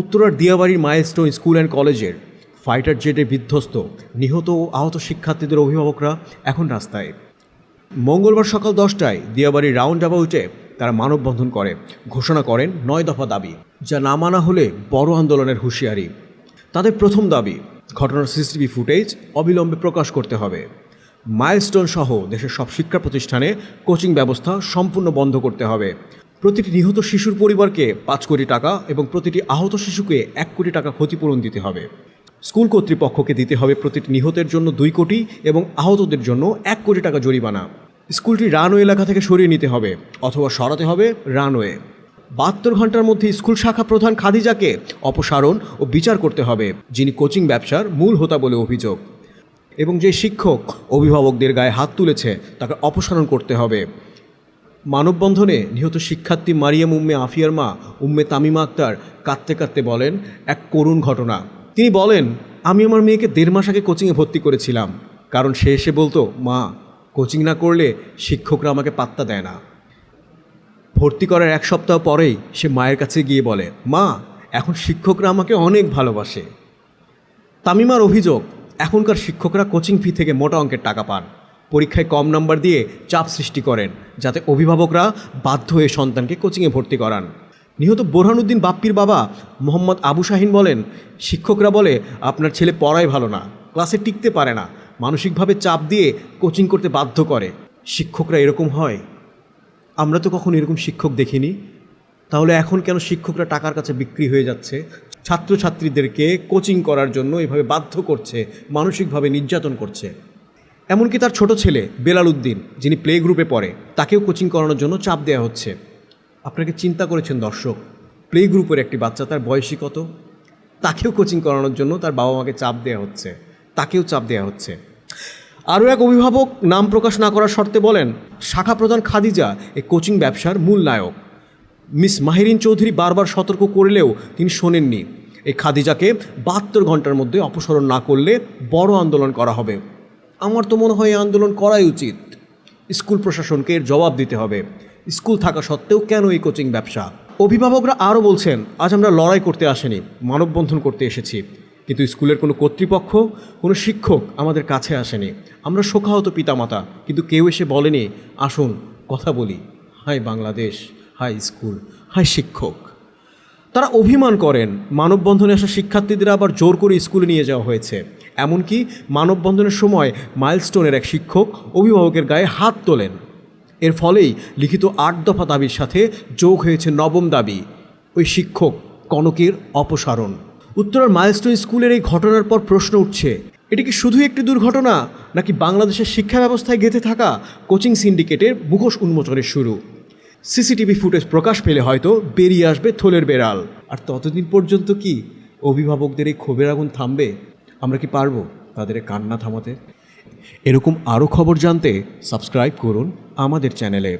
উত্তরার দিয়াবাড়ির milestone school and কলেজের ফাইটার জেটে বিধ্বস্ত, নিহত ও আহত শিক্ষার্থীদের অভিভাবকরা এখন রাস্তায়। মঙ্গলবার সকাল দশটায় দিয়াবাড়ির রাউন্ড অ্যাবাউটে তারা মানববন্ধন করে। ঘোষণা করেন, নয় দফা দাবি, যা না মানা হলে বড় আন্দোলনের হুঁশিয়ারি। তাদের প্রথম দাবি, ঘটনার সিসিটিভি ফুটেজ অবিলম্বে প্রকাশ করতে হবে। মাইলস্টোন সহ দেশের সব শিক্ষা প্রতিষ্ঠানে কোচিং ব্যবস্থা সম্পূর্ণ বন্ধ করতে হবে। প্রতিটি নিহত শিশুর পরিবারকে পাঁচ কোটি টাকা এবং প্রতিটি আহত শিশুকে এক কোটি টাকা ক্ষতিপূরণ দিতে হবে। স্কুল কর্তৃপক্ষকে দিতে হবে প্রতিটি নিহতের জন্য দুই কোটি এবং আহতদের জন্য এক কোটি টাকা জরিমানা। স্কুলটি রানওয়ে এলাকা থেকে সরিয়ে নিতে হবে, অথবা সরাতে হবে রানওয়ে। বাহাত্তর ঘণ্টার মধ্যে স্কুল শাখা প্রধান খাদিজাকে অপসারণ ও বিচার করতে হবে, যিনি কোচিং ব্যবসার মূল হোতা বলে অভিযোগ। এবং যে শিক্ষক, অভিভাবকদের গায়ে হাত তুলেছে, তাকে অপসারণ করতে হবে। মানববন্ধনে নিহত শিক্ষার্থী মারিয়াম উম্মে আফিয়ার মা উম্মে তামিমা আক্তার কাঁদতে কাঁদতে বলেন, এক করুণ ঘটনা। তিনি বলেন, আমি আমার মেয়েকে দেড় মাস আগে কোচিংয়ে ভর্তি করেছিলাম। কারণ সে এসে বলতো, মা, কোচিং না করলে শিক্ষকরা আমাকে পাত্তা দেয় না। ভর্তি করার এক সপ্তাহ পরেই সে মায়ের কাছে গিয়ে বলে, মা, এখন শিক্ষকরা আমাকে অনেক ভালোবাসে। তামিমার অভিযোগ, এখনকার শিক্ষকরা কোচিং ফি থেকে মোটা অঙ্কের টাকা পান। পরীক্ষায় কম নাম্বার দিয়ে চাপ সৃষ্টি করেন, যাতে অভিভাবকরা বাধ্য হয়ে সন্তানকে কোচিংয়ে ভর্তি করান। নিহত বোরহানুদ্দিন বাপ্পির বাবা মোহাম্মদ আবু শাহিন বলেন, শিক্ষকরা বলে, আপনার ছেলে পড়াই ভালো না, ক্লাসে টিকতে পারে না, মানসিকভাবে চাপ দিয়ে কোচিং করতে বাধ্য করে। শিক্ষকরা এরকম হয়? আমরা তো কখনো এরকম শিক্ষক দেখিনি। তাহলে এখন কেন শিক্ষকরা টাকার কাছে বিক্রি হয়ে যাচ্ছে? ছাত্রছাত্রীদেরকে কোচিং করার জন্য এভাবে বাধ্য করছে, মানসিকভাবে নির্যাতন করছে। এমনকি তার ছোট ছেলে বেলাল উদ্দিন যিনি প্লে গ্রুপে পড়ে, তাকেও কোচিং করানোর জন্য চাপ দেওয়া হচ্ছে। আপনাকে চিন্তা করেছেন দর্শক প্লে গ্রুপের একটি বাচ্চা তার বয়সী কত? তাকেও কোচিং করানোর জন্য তার বাবা মাকে চাপ দেওয়া হচ্ছে, তাকেও চাপ দেওয়া হচ্ছে। আরও এক অভিভাবক নাম প্রকাশ না করার শর্তে বলেন, শাখা প্রধান খাদিজা এই কোচিং ব্যবসার মূল নায়ক। মিস মাহিরিন চৌধুরী বারবার সতর্ক করলেও তিনি শোনেননি। এই খাদিজাকে বাহাত্তর ঘণ্টার মধ্যে অপসারণ না করলে বড় আন্দোলন করা হবে। আমার তো মনে হয় আন্দোলন করাই উচিত। স্কুল প্রশাসনকে এর জবাব দিতে হবে। স্কুল থাকা সত্ত্বেও কেন এই কোচিং ব্যবসা? অভিভাবকরা আরও বলছেন, আজ আমরা লড়াই করতে আসেনি, মানববন্ধন করতে এসেছি। কিন্তু স্কুলের কোনো কর্তৃপক্ষ, কোনো শিক্ষক আমাদের কাছে আসেনি। আমরা শোকাহত পিতামাতা, কিন্তু কেউ এসে বলেনি, আসুন, কথা বলি। হাই বাংলাদেশ হাই স্কুল হাই শিক্ষক। তারা অভিমান করেন, মানববন্ধনে আসা শিক্ষার্থীদের আবার জোর করে স্কুলে নিয়ে যাওয়া হয়েছে। এমনকি মানববন্ধনের সময় মাইলস্টোনের এক শিক্ষক অভিভাবকের গায়ে হাত তোলেন। এর ফলেই লিখিত আট দফা দাবির সাথে যোগ হয়েছে নবম দাবি, ওই শিক্ষক কনকের অপসারণ। উত্তরার মাইলস্টোন স্কুলের এই ঘটনার পর প্রশ্ন উঠছে, এটি কি শুধু একটি দুর্ঘটনা, নাকি বাংলাদেশের শিক্ষা ব্যবস্থায় গেঁথে থাকা কোচিং সিন্ডিকেটের মুখোশ উন্মোচনের শুরু? সিসিটিভি ফুটেজ প্রকাশ পেলে হয়তো বেরিয়ে আসবে থলের বেড়াল। আর ততদিন পর্যন্ত কি অভিভাবকদের এই ক্ষোভের আগুন থামবে? আমরা কি পারব তাদের কান্না থামাতে? এরকম আরও খবর জানতে সাবস্ক্রাইব করুন আমাদের চ্যানেলে।